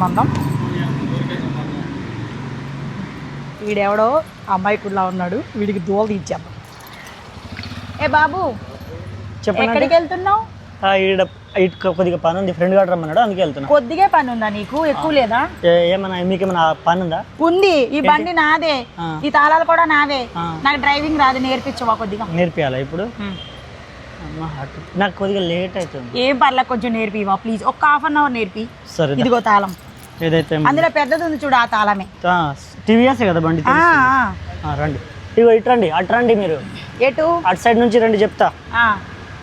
మందం. వీడెవడో అమ్మాయికుడిలా ఉన్నాడు. వీడికి దూల తీర్చేద్దాం ఏ బాబు ఎక్కడికి వెళ్తున్నావు? కొద్దిగా పని ఉంది ఫ్రెండ్ గారు రమ్మన్నాడు అందుకే వెళ్తున్నా. కొద్దిగా పని ఉందా నీకు? ఎక్కువ లేదా? ఏమన్నా మీకు ఏమైనా పని ఉందా. ఉంది ఈ బండి నాదే. ఈ తాళాలు కూడా నావే. ఆ. నాకు డ్రైవింగ్ రాదు నేర్పించవా కొద్దిగా? నేర్పియాలా ఇప్పుడు? నాకు కొద్దిగా లేట్ అవుతుంది. ఏం పర్లేదు కొంచెం నేర్పివా ప్లీజ్. ఒక్క హాఫ్ అన్ అవర్ నేర్పి. సరే. ఇదిగో తాళం. ఏదైతే అందులో పెద్దది ఉంది చూడు ఆ తాళమే. టీవీఎస్ కదా బండి రండి. ఇగో ఇటు రండి అటు రండి మీరు. ఎటు? అటు సైడ్ నుంచి రండి చెప్తా.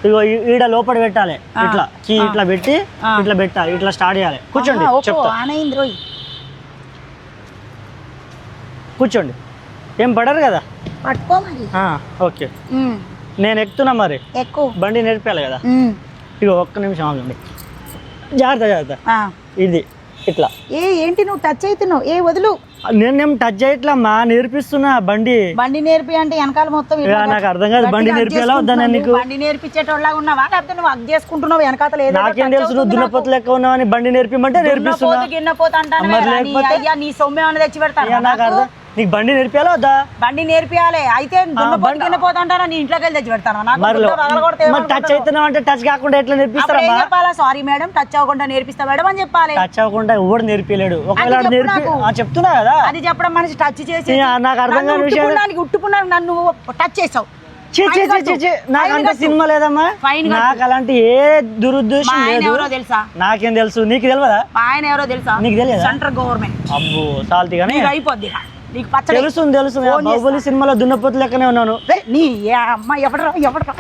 ఇగో ఈడ లోపల పెట్టాలి. ఇట్లా కీ ఇట్లా పెట్టి. ఇట్లా పెట్టాలి ఇట్లా స్టార్ట్ చేయాలి. కూర్చోండి చెప్తా. కూర్చోండి. ఏం పడరు కదా? ఓకే. నేను ఎక్కుతున్నా మరి. ఎక్కువ బండి నేర్పాలి కదా? ఇగో ఒక్క నిమిషం ఆగండి. జాగ్రత్త జాగ్రత్త. ఇది. ఇట్లా. ఏ ఏంటి నువ్వు టచ్ అవుతున్నావు? ఏ వదులు. నేనేం టచ్ చేయట్లమ్మా నేర్పిస్తున్నా బండి. బండి నేర్పి అంటే వెనకాల మొత్తం ఇక నాకు అర్థం కాదు బండి గట్టిగా నేర్పియాలా వద్దా నీకు. బండి నేర్పించేటోళ్ళగా ఉన్నావా? లేకపోతే నువ్వు అగ్ చేసుకుంటున్నావు వెనకాతలు ఏదో నాకేం తెలుసు నువ్వు దున్నపోతు లెక్క ఉన్నావని బండి నేర్పిమంటే నేర్పిస్తున్నా. అంటాను నీ లేకపోతే? అయ్యా నీ సొమ్ము తెచ్చి పెడతాను ఇక నాకు అర్థం నీకు బండి నేర్పియాలా వద్దా? బండి నేర్పియాలి. అయితే దున్నపోతు గిన్నె పోతు అంటారా నీ ఇంట్లోకి వెళ్ళి తెచ్చి పెడతాను? నాకు టచ్ అవుతున్నావు అంటే టచ్ కాకుండా ఎట్లా నేర్పిస్తారమ్మా? చెప్పాలా? సారీ మేడం టచ్ అవ్వకుండా నేర్పిస్తా మేడం అని చెప్పాలి. టచ్ అవ్వకుండా ఎవడు నేర్పిలేడు ఒకవేళ నేర్పి చెప్తున్నా కదా? అది చెప్పడం మనిషి టచ్ చేసి నాకు అర్థం కాని విషయం ఉట్టుకున్నానికి నన్ను టచ్ చేసావు. నాకు అంత సినిమా లేదమ్మా. నాకు అలాంటి ఏ దురుద్దేశం లేదు. తెలుసా? నాకేం తెలుసు. నీకు తెలియదా? ఆయన ఎవరో తెలుసా? నీకు తెలియదా? Central government. అబ్బో సాల్తీ కానీ అయిపోద్ది. నీకు పచ్చడి తెలుసు తెలుసు. బాహుబలి సినిమాలో దున్నపోతు లెక్కనే ఉన్నాను. నీ అమ్మ ఎవడరా ఎవడరా?